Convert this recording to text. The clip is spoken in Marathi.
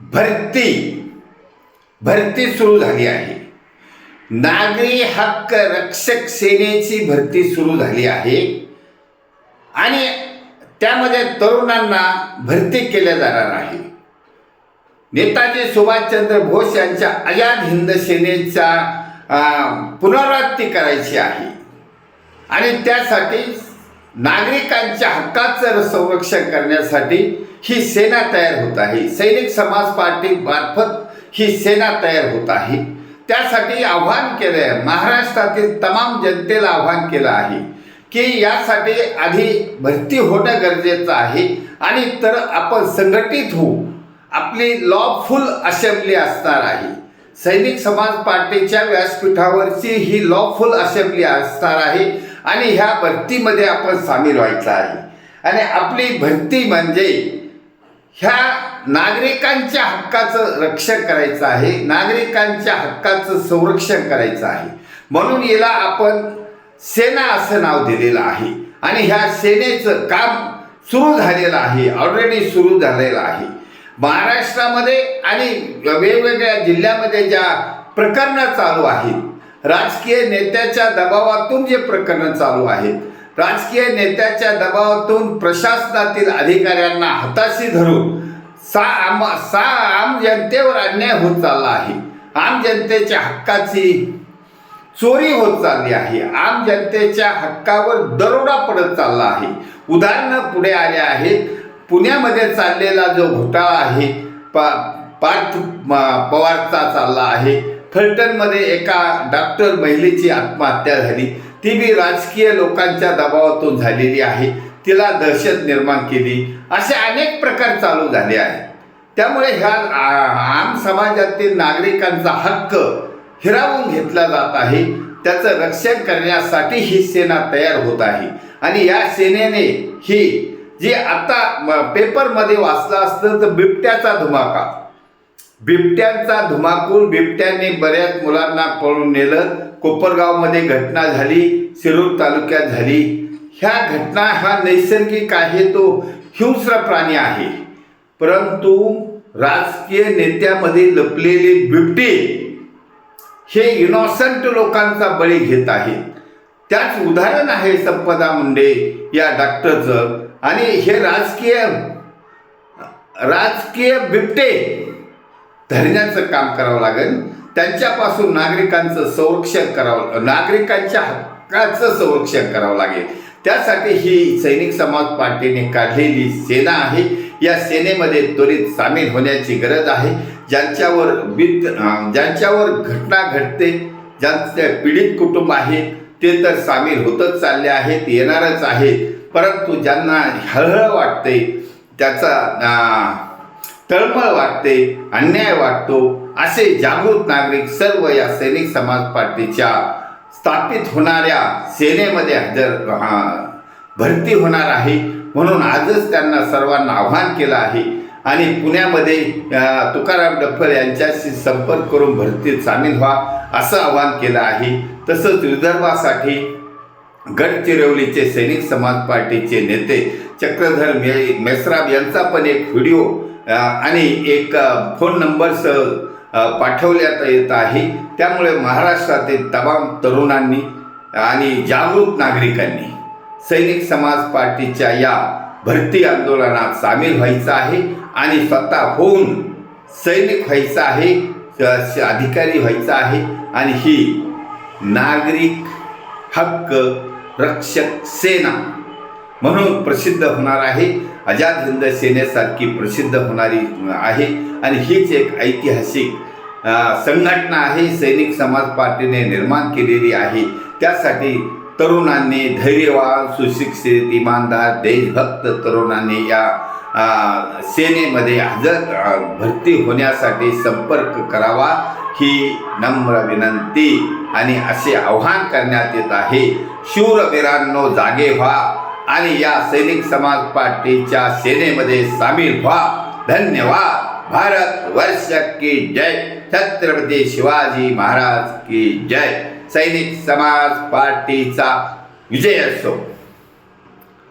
भरती भरती सुरू झाली आहे. नागरी हक्क रक्षक सेनेची भरती सुरू झाली आहे. आणि त्यामध्ये तरुणांना भरती केल्या जाणार आहे. नेताजी सुभाषचंद्र बोस यांच्या आझाद हिंद सेनेचा पुनरावृत्ती करायची आहे. आणि त्यासाठी नागरिकांच्या हक्काचं संरक्षण करण्यासाठी ही सेना तयार होत आहे. सैनिक समाज पार्टी मार्फत ही सेना तयार होत आहे. त्यासाठी आव्हान केलं आहे महाराष्ट्रातील तमाम जनतेला आव्हान केलं आहे की यासाठी आधी भरती होणं गरजेचं आहे आणि तर आपण संघटित होऊ. आपली लॉफुल असेंब्ली असणार आहे. सैनिक समाज पार्टीच्या व्यासपीठावरची ही लॉफुल असेंब्ली असणार आहे. आणि ह्या भरतीमध्ये आपण सामील व्हायचं आहे. आणि आपली भरती म्हणजे ह्या नागरिकांच्या हक्काचं रक्षण करायचं आहे नागरिकांच्या हक्काचं संरक्षण करायचं आहे. म्हणून याला आपण सेना असं नाव दिलेलं आहे. आणि ह्या सेनेचं काम सुरू झालेलं आहे ऑलरेडी सुरू झालेलं आहे. महाराष्ट्रामध्ये आणि वेगवेगळ्या जिल्ह्यामध्ये ज्या प्रकरणं चालू आहेत राजकीय नेत्याच्या दबावातून जे प्रकरणं चालू आहेत राजकीय नेत्याच्या दबावातून प्रशासनातील अधिकाऱ्यांना हाताशी धरून सा आम सा आम जनतेवर अन्याय होत चालला आहे. आम जनतेच्या हक्काची चोरी होत चालली आहे. आम जनतेच्या हक्कावर दरोडा पडत चालला आहे. उदाहरणं पुढे आले आहेत. पुण्यामध्ये चाललेला जो घोटाळा आहे पा पार्थ पवारचा चालला आहे. फलटणमध्ये एका डॉक्टर महिलेची आत्महत्या झाली. ती बी राजकीय लोकांच्या दबावातून झालेली आहे. तिला दहशत निर्माण केली. असे अनेक प्रकार चालू झाले आहेत. त्यामुळे ह्या आम समाजातील नागरिकांचा हक्क हिरावून घेतला जात आहे. त्याचं रक्षण करण्यासाठी ही सेना तयार होत आहे. आणि या सेनेने ही जी आता पेपरमध्ये वाचलं असतं तर बिबट्याचा धुमाका. बिबट्यांचा धुमाकूळ बिबट्याने बऱ्याच मुलांना पळून नेलं. कोपरगावमध्ये घटना झाली शिरूर तालुक्यात झाली. ह्या घटना हा नैसर्गिक आहे तो हिंस्र प्राणी आहे. परंतु राजकीय नेत्यामध्ये लपलेले बिबटे हे इनॉसंट लोकांचा बळी घेत आहेत. त्याच उदाहरण आहे संपदा मुंडे या डॉक्टरचं. आणि हे राजकीय राजकीय बिबटे धरण्याचं काम करावं लागेल. त्यांच्यापासून नागरिकांचं संरक्षण करावं नागरिकांच्या हक्काचं संरक्षण करावं लागेल. त्यासाठी ही सैनिक समाज पार्टीने काढलेली सेना आहे. या सेनेमध्ये त्वरित सामील होण्याची गरज आहे. ज्यांच्यावर बित ज्यांच्यावर घटना घडते ज्यांचे पीडित कुटुंब आहेत ते तर सामील होतच चालले आहेत येणारच आहेत. परंतु ज्यांना हळहळ वाटते त्याचा तळमळ वाटते अन्याय वाटतो असे जागृत नागरिक सर्व या सैनिक समाज पार्टीच्या स्थापित होणाऱ्या सेनेमध्ये हजर भरती होणार आहे म्हणून आजच त्यांना सर्वांना आव्हान केलं आहे. आणि पुण्यामध्ये तुकाराम डफ्फल यांच्याशी संपर्क करून भरतीत सामील व्हा असं आवाहन केलं आहे. तसंच विदर्भासाठी गडचिरोलीचे सैनिक समाज पार्टीचे नेते चक्रधर मे मेसराब यांचा पण एक व्हिडिओ आणि एक फोन नंबरसह पाठवल्यात येत आहे. त्यामुळे महाराष्ट्रातील तमाम तरुणांनी आणि जागरूक नागरिकांनी सैनिक समाज पार्टीच्या या भरती आंदोलनात सामील व्हायचं आहे आणि स्वतः होऊन सैनिक व्हायचं आहे अधिकारी व्हायचं आहे आणि ही नागरिक हक्क रक्षक सेना म्हणून प्रसिद्ध होणार आहे. आझाद हिंद सेनेसारखी प्रसिद्ध होणारी आहे. आणि हीच एक ऐतिहासिक संघटना आहे. सैनिक समाज पार्टीने निर्माण केलेली आहे. त्यासाठी तरुणांनी धैर्यवान सुशिक्षित इमानदार देशभक्त तरुणांनी या सेनेमध्ये हजर भरती होण्यासाठी संपर्क करावा ही नम्र विनंती. आणि असे आव्हान करण्यात येत आहे. शूरवीरांनो जागे व्हा. आणि या सैनिक समाज पार्टीच्या सेनेमध्ये सामील व्हा. धन्यवाद. भारत वर्ष की जय. छत्रपती शिवाजी महाराज की जय. सैनिक समाज पार्टीचा विजय असो.